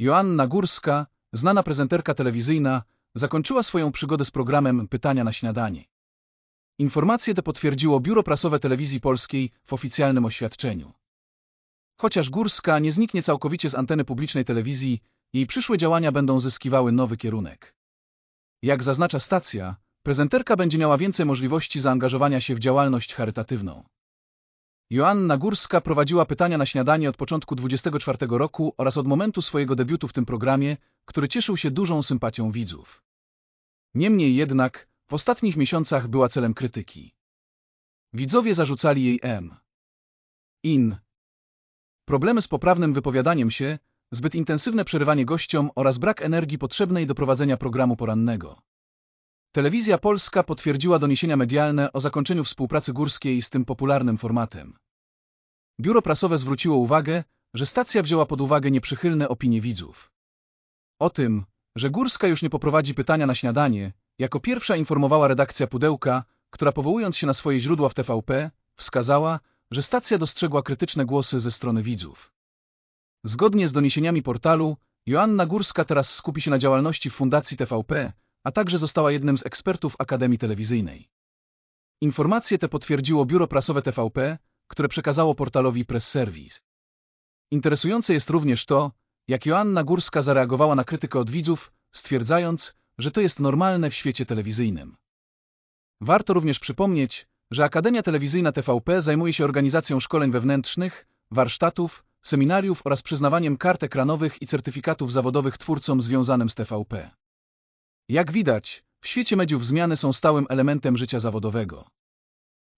Joanna Górska, znana prezenterka telewizyjna, zakończyła swoją przygodę z programem Pytania na śniadanie. Informacje te potwierdziło Biuro Prasowe Telewizji Polskiej w oficjalnym oświadczeniu. Chociaż Górska nie zniknie całkowicie z anteny publicznej telewizji, jej przyszłe działania będą zyskiwały nowy kierunek. Jak zaznacza stacja, prezenterka będzie miała więcej możliwości zaangażowania się w działalność charytatywną. Joanna Górska prowadziła pytania na śniadanie od początku 24 roku oraz od momentu swojego debiutu w tym programie, który cieszył się dużą sympatią widzów. Niemniej jednak, w ostatnich miesiącach była celem krytyki. Widzowie zarzucali jej M. In. Problemy z poprawnym wypowiadaniem się, zbyt intensywne przerywanie gościom oraz brak energii potrzebnej do prowadzenia programu porannego. Telewizja Polska potwierdziła doniesienia medialne o zakończeniu współpracy górskiej z tym popularnym formatem. Biuro prasowe zwróciło uwagę, że stacja wzięła pod uwagę nieprzychylne opinie widzów. O tym, że Górska już nie poprowadzi pytania na śniadanie, jako pierwsza informowała redakcja Pudełka, która powołując się na swoje źródła w TVP, wskazała, że stacja dostrzegła krytyczne głosy ze strony widzów. Zgodnie z doniesieniami portalu, Joanna Górska teraz skupi się na działalności w Fundacji TVP, a także została jednym z ekspertów Akademii Telewizyjnej. Informacje te potwierdziło biuro prasowe TVP, które przekazało portalowi Press Service. Interesujące jest również to, jak Joanna Górska zareagowała na krytykę od widzów, stwierdzając, że to jest normalne w świecie telewizyjnym. Warto również przypomnieć, że Akademia Telewizyjna TVP zajmuje się organizacją szkoleń wewnętrznych, warsztatów, seminariów oraz przyznawaniem kart ekranowych i certyfikatów zawodowych twórcom związanym z TVP. Jak widać, w świecie mediów zmiany są stałym elementem życia zawodowego.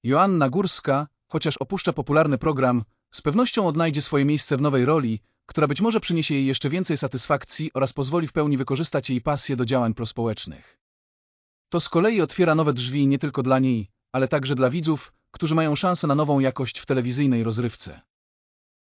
Joanna Górska, chociaż opuszcza popularny program, z pewnością odnajdzie swoje miejsce w nowej roli, która być może przyniesie jej jeszcze więcej satysfakcji oraz pozwoli w pełni wykorzystać jej pasję do działań prospołecznych. To z kolei otwiera nowe drzwi nie tylko dla niej, ale także dla widzów, którzy mają szansę na nową jakość w telewizyjnej rozrywce.